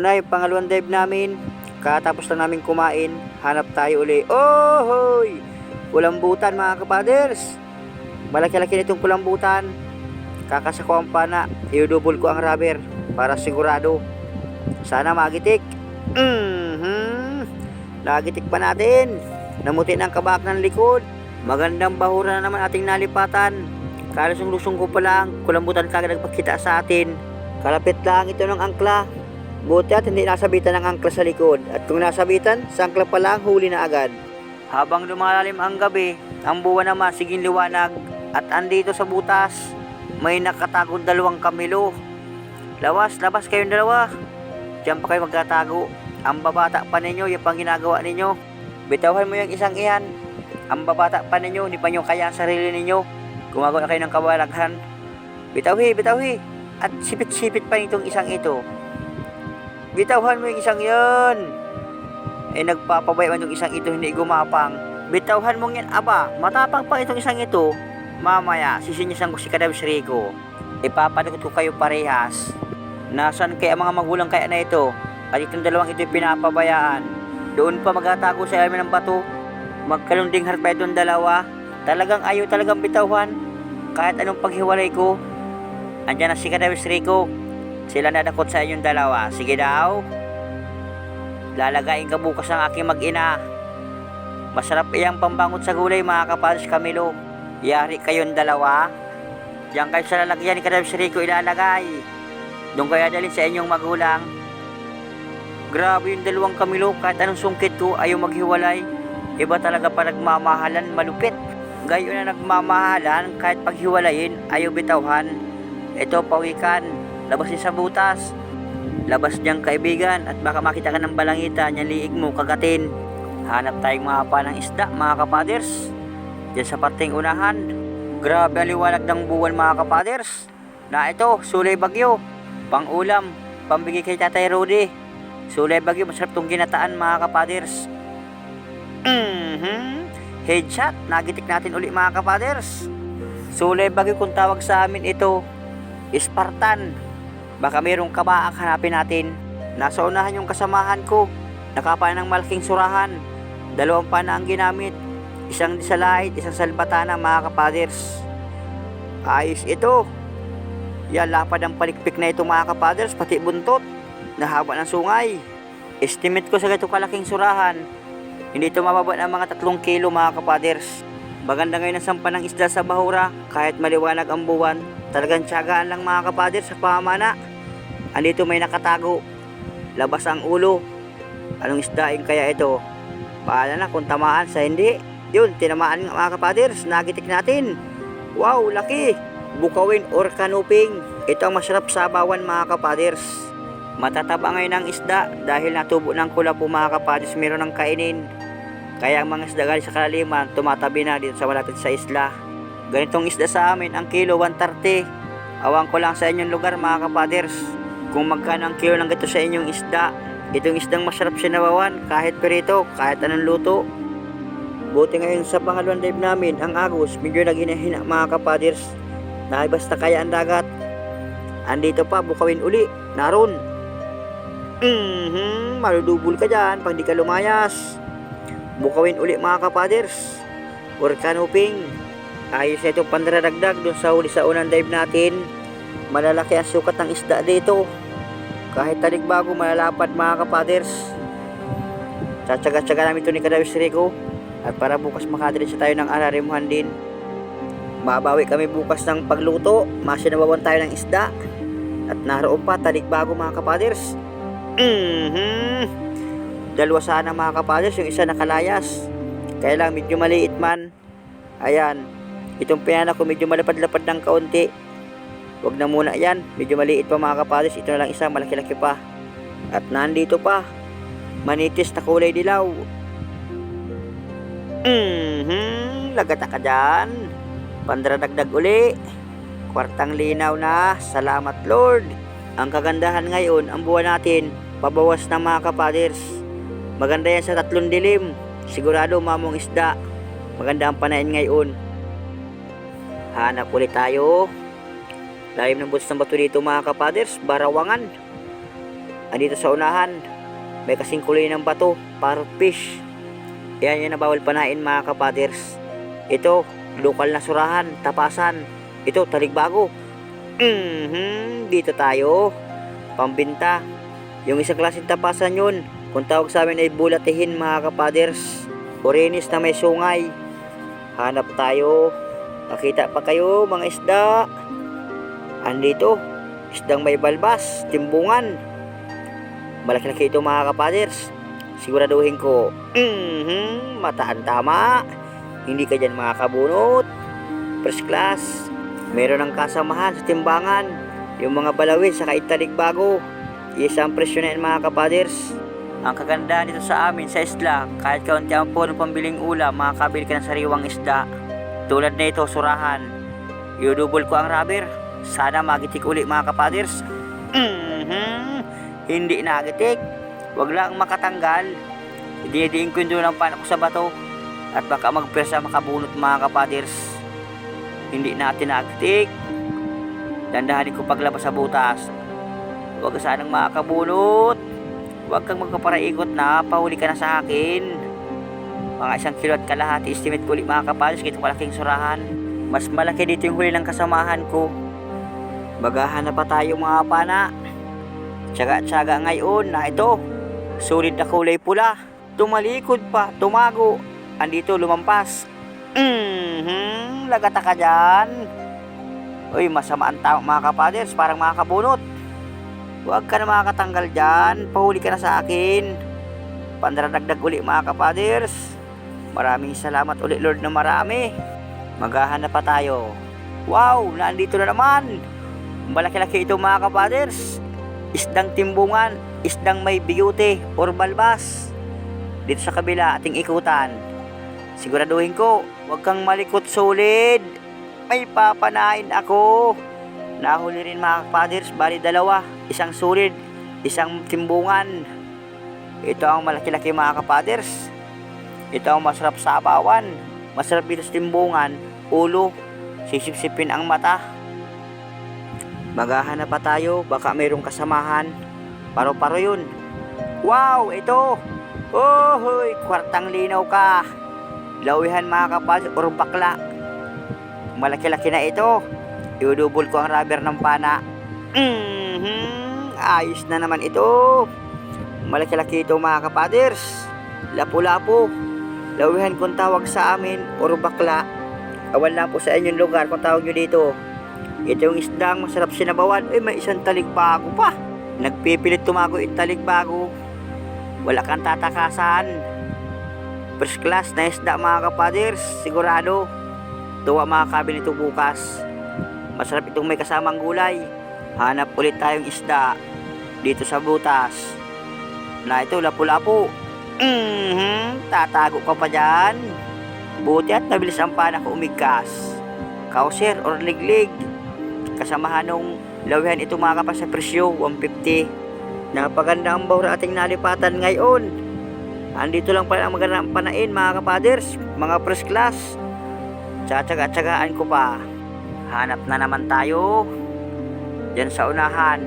na yung pangalawang dive namin. Katapos lang namin kumain, hanap tayo uli. Oh, hoy! Kulambutan mga kapaders. Malaki-laki nitong kulambutan. Kakasakuan pa na, i-double ko ang rubber para sigurado. Sana magitik. Mhm. Nagitik pa natin. Namuti ng kabak ng likod. Magandang bahura na naman ating nalipatan. Kalusong-lusong ko pa lang, kulambutan kagad nagpakita sa atin. Kalapit lang ito ng angkla. Buti at hindi nasabitan ng angkla sa likod. At kung nasabitan, sa angkla pa lang, huli na agad. Habang lumalalim ang gabi, ang buwan naman siging liwanag. At andito sa butas, may nakatagong dalawang kamilo. Lawas, labas kayong dalawa. Diyan pa kayo magtatago. Ang babata pa ninyo, yung pang ginagawa ninyo. Bitawan mo yung isang iyan. Ang babata pa ninyo, hindi pa nyo kaya ang sarili ninyo. Gumagawa kayo ng kabalaghan. Bitawhi, bitawhi. At sipit-sipit pa itong isang ito. Bitawan mo yung isang yon. Eh nagpapabay man yung isang ito hindi gumapang. Bitawan mo yan aba. Matapang pa itong isang ito. Mamaya, sisinyasan ko si Kadabs Rico. Ipapanagot ko kayo parehas. Nasaan kaya mga magulang kaya na ito? At itong dalawang ito pinapabayaan. Doon pa magtatago sa ilalim ng bato. Magkalunding heart pa itong dalawa. Talagang ayaw talagang bitawan. Kahit anong paghiwalay ko. Andiyan na si Kadabs Rico. Sila nadakot sa inyong dalawa. Sige daw. Lalagayin ka bukas ng aking mag-ina. Masarap iyang pambangot sa gulay mga kapalos Camilo. Yari kayong dalawa. Diyan kayo sa lalagyan ni Kadabs Rico ilalagay. Doon kaya dalhin sa inyong magulang. Grabe yung dalawang Camilo kahit anong sungkit ko ayaw maghiwalay. Iba talaga pa nagmamahalan malupit. Gayo na nagmamahalan kahit paghiwalayin ayaw bitawhan. Ito pawikan, labas sa butas. Labas niyang kaibigan at baka makita ka ng balangita niya liig mo kagatin. Hanap tayong mga panang isda mga kapaders. Diyan sa parting unahan. Grabe ang liwanag ng buwan mga kapaders. Na ito, sulay bagyo. Pang ulam, pambigay kay Tatay Rudy. Sulay bagyo, masarap tong ginataan mga kapaders. Mhm. Headshot, nagitik natin uli mga kapaders. Sulay bagyo kung tawag sa amin ito. Spartan. Baka mayroong kabaak hanapin natin. Nasa unahan yung kasamahan ko. Nakapa ng malaking surahan. Dalawang pana ang ginamit. Isang disalahit, isang salbatana mga kapaders. Ayos ito. Yan, lapad ang palikpik na ito mga kapaders, pati buntot. Nahaba ng sungay. Estimate ko sa ganito kalaking surahan. Hindi ito mababa ng mga tatlong kilo mga kapaders. Maganda ngayon ang sampa ng isda sa bahura, kahit maliwanag ang buwan. Talagang tiyagaan lang mga kapaders sa pamana. Andito may nakatago. Labas ang ulo. Anong isdaing kaya ito? Paala na kung tamaan sa hindi. Yun, tinamaan nga mga kapaders. Nagitik natin. Wow, laki. Bukawin or kanuping. Ito ang masarap sa bawan mga kapaders. Matataba ngayon ang isda dahil natubo ng kula po mga kapaders meron ng kainin. Kaya ang mga isda galing sa kalaliman tumatabi na dito sa malapit sa isla. Ganitong isda sa amin ang kilo 130. Awang ko lang sa inyong lugar mga kapaders. Kung magkano ang kilo ng ganito sa inyong isda. Itong isdang masarap sinabawan kahit perito, kahit anong luto. Buti ngayon sa pangalawang dive namin, ang agos, medyo naghinahina mga kapaders. Dahil basta kaya ang dagat. Andito pa, bukawin uli. Naroon. Mhm, maludubol ka dyan pag di ka lumayas. Bukawin uli mga kapaders. Or canoping. Ayos na itong pandaradagdag dun sa huli sa unang dive natin. Malalaki ang sukat ng isda dito. Kahit talig bago malalapad mga kapaders. Tsatsaga-tsaga namin ito ni Kadawis Rico. At para bukas makadiretso tayo ng ararimuhan din. Mabawi kami bukas ng pagluto. Masinabawan tayo ng isda. At naroon pa talig bago mga kapaders. Mhm. Dalawa sana mga kapaders, yung isa nakalayas. Kaya lang medyo maliit man. Ayan. Itong pinana ko medyo malapad-lapad ng kaunti. Huwag na muna yan. Medyo maliit pa mga kapaders. Ito na lang isa, malaki-laki pa. At nandito pa. Manitis na kulay dilaw. Mhm. Lagata ka dyan. Pandradagdag uli. Kwartang linaw na. Salamat Lord. Ang kagandahan ngayon, ang buwan natin, pabawas na mga kapaders. Maganda yan sa tatlong dilim. Sigurado mamong isda. Maganda ang panain ngayon. Hanap ulit tayo. Lalim ng butas ng bato dito mga kapaders. Barawangan. andito sa unahan. May kasing kulay ng bato, parrot fish. Yan yan na bawal panain mga kapaders. Ito, lokal na surahan, tapasan. Ito, taligbago. Mhm, dito tayo. Pambinta. Yung isang klaseng tapasan yun. Kung tawag sa amin ay bulatihin mga kapaders. Orinis na may sungay. Hanap tayo. Nakita pa kayo mga isda. Andito, isdang may balbas, timbungan. Malaki-laki ito mga kapaders. Siguraduhin ko, mhm, mataan tama. Hindi ka dyan makakabunot. First class. Meron ng kasamahan sa timbangan. Yung mga balawin sa kaitalig bago. Isang presyo na yan mga kapaders. Ang kaganda dito sa amin sa isla, kahit kaunti ang po ng pambiling ulam, makakabili ka ng sariwang isda. Tulad na ito, surahan. Iudubol ko ang rubber. Sana magitik uli mga kapaders. Mhm. Hindi nagitik. Huwag lang makatanggal. Didiin ko yung dulo ng panak sa bato. At baka magpresa makabunot mga kapaders. Hindi natin nagitik. Dandahanin ko paglabas sa butas. Huwag sanang makakabunot. Huwag kang magpaparaikot na pahuli ka na sa akin. Mga isang kilo at kalahati estimate ko ulit mga kapaders. Kito kalaking surahan. Mas malaki dito yung huli ng kasamahan ko. Bagahan na pa tayo mga pana. Tsaga-tsaga ngayon na ito. Sulit na kulay pula. Tumalikod pa, tumago. Andito lumampas. Mhm, lagata ka dyan. Uy, masama ang tao mga kapaders, parang makakabunot. Huwag ka na makakatanggal dyan, pahuli ka na sa akin. Pandaradagdag uli mga kapaders. Maraming salamat uli Lord na marami. Maghahanap pa tayo. Wow, nandito na naman. Malaki-laki ito mga kapaders. Isdang timbungan, isdang may biyute or balbas. Dito sa kabila ating ikutan. Siguraduhin ko, huwag kang malikot solid. May papanain ako. Nahuli rin mga kapaders, bali dalawa. Isang solid, isang timbungan. Ito ang malaki-laki mga kapaders. Ito ang masarap sa abawan. Masarap dito sa timbungan, ulo, sisipsipin ang mata. Maghahanap pa tayo, baka mayroong kasamahan. Paro-paro yun. Wow, ito! Ohoy, kwartang linaw ka. Lawihan mga kapaders or bakla. Malaki-laki na ito. Iudubol ko ang rubber ng pana. Mhm, ayos na naman ito. Malaki-laki ito mga kapaders. Lapu-lapu. Lawihan kung tawag sa amin or bakla. Awan lang po sa inyong lugar kung tawag nyo dito. Ito yung isdang masarap sinabawan. Uy, may isang taligbago pa. Nagpipilit tumago yung taligbago. Wala kang tatakasan. First class na isda mga kapaders. Sigurado. Tuwa makakabi nito bukas. Masarap itong may kasamang gulay. Hanap ulit tayong isda. Dito sa butas. Na ito, lapu-lapu. Mhm, tatago ka pa dyan. Buti at mabilis ang pana ko umigkas. Kauser or liglig. Kasamahan nung lawihan ito mga kapas sa presyo, 150. Napaganda ang bahura ating nalipatan ngayon. Andito lang pala ang magandang panain mga kapaders, mga first class. Tsatsaga-tsagaan ko pa. Hanap na naman tayo. Diyan sa unahan.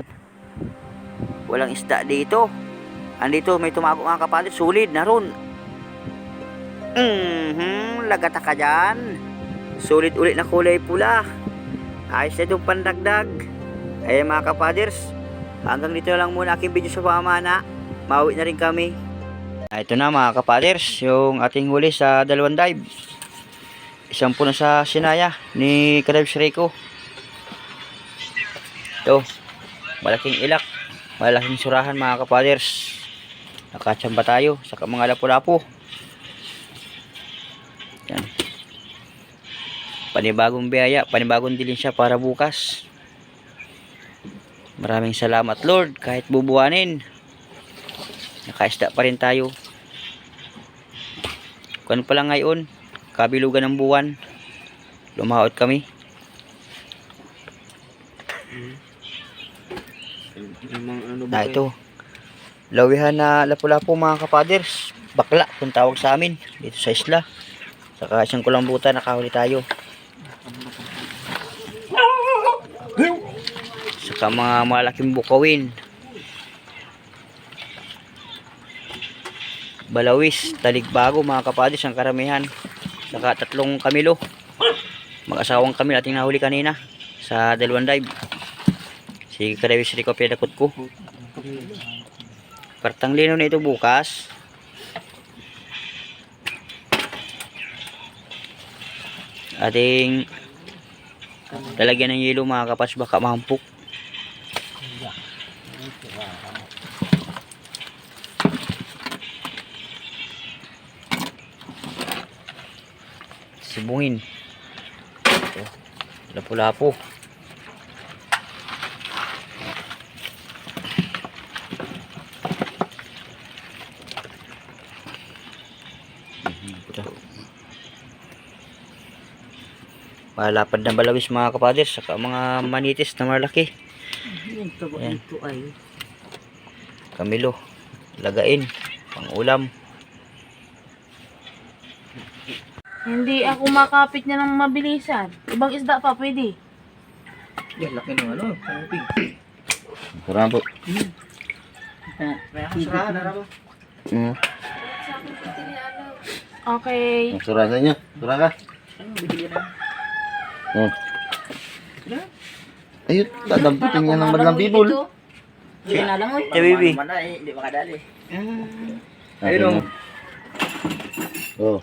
Walang isda dito. Andito may tumago mga kapaders, sulit na ron. Mhm, lagata ka dyan. Sulit ulit na kulay pula. Ayos na itong pandagdag. Ayan mga kapaders, hanggang dito lang muna aking video sa pamana. Mauwi na rin kami. Ah, Ito na mga kapaders, yung ating huli sa dalawang dive. Isang puno sa sinaya ni Kadabs Rico. Ito, malaking ilak, malaking surahan mga kapaders. Nakachamba tayo sa mga lapu-lapu. Panibagong biyaya, panibagong dilin siya para bukas. Maraming salamat Lord kahit bubuanin. Nakaisda pa rin tayo. Kung pa lang ngayon, kabilugan ng buwan. Lumahot kami. Ano Na kayo? ito. Lawihan na lapu-lapu mga kapaders. Bakla kung tawag sa amin dito sa isla. Saka isang kulambutan nakahuli tayo. Saka mga malaking bukawin. balawis, taligbago mga kapadis ang karamihan. Saka tatlong kamilo. Mag-asawang kamil ating nahuli kanina sa dalawang dive. Si Kadawis Rico pinakot ko. Partang lino na ito bukas. Ating lalagyan ng yelo mga kapas baka mahampok. Sibungin. Oh, lapu-lapu. Mhm, ito. Palapad na balawis mga kapaders saka mga manitis na malaki. Ayan. dito ay. Kamilo. Lagain. Pang ulam. Hindi ako makapit niya ng mabilisan. Ibang isda pa pwede. Yan, laki ng ano, kanupig. Kurang po. Ah, Surahan, arabo. Mm. Okay. Surah sa inyo. Surah ka. Oh. Ayun, dadamputin niya ng madlang bibol. Hindi na lang, oy. Hey, baby. Hindi makadali. Ayun Oh.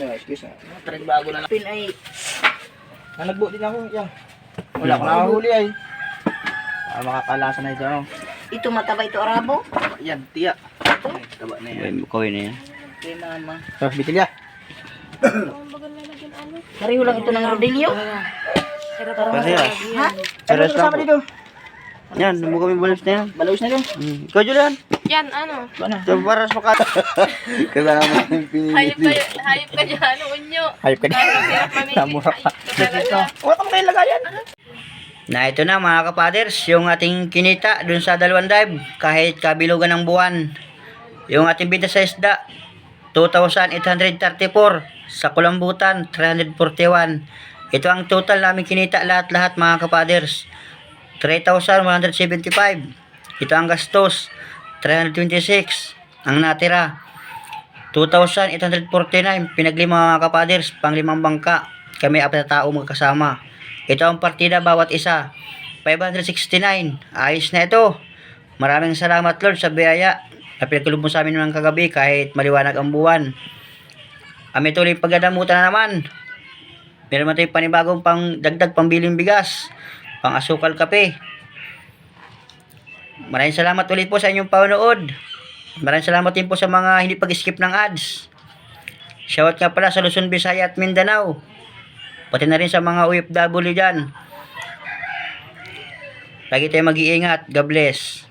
No, excuse ah. Trend bago na lang. Pin ay... Nalagbo din ako, yan. Wala ko nakahuli ay. Ah, makakalasa na ito, ano. Ito mataba ito arabo. Yan, tiya. Ay, taba na yan. Kawin na yan. Kay mama. Tapos bitilya. Pareho lang ito ng rodilyo. Kasi ah. Ha? Ano kasama dito? Yan, mo kami na yan. Balawis na yun. Mm. Ikaw Julian. Yan, ano? Ano? So, para sa makat. Kasama yung pinili. Hayop kayo, hayop kayo, ano, unyo. Hayop ka mamili. Namura pa. Wala ka kayo lagayan. Na ito na mga kapaders, yung ating kinita dun sa dalawang dive, kahit kabilugan ng buwan. Yung ating bida sa isda, 2,834. Sa kulambutan, 341. Ito ang total namin kinita lahat-lahat mga kapaders. 3,175. Ito ang gastos, 326. Ang natira, 2,849. Pinaglima mga kapaders, panglimang bangka. Kami apat na tao magkasama. Ito ang partida bawat isa. 569. Ayos na ito. Maraming salamat Lord sa biyaya na pinagkulog mo sa amin ng kagabi kahit maliwanag ang buwan. Kami tuloy pagdadamutan na naman. Meron naman tayong panibagong pang dagdag pambiling bigas, pang asukal kape. Maraming salamat ulit po sa inyong panonood. Maraming salamat din po sa mga hindi pag-skip ng ads. Shoutout nga pala sa Luzon, Visaya at Mindanao. Pati na rin sa mga OFW dyan. Lagi tayo mag-iingat. God bless.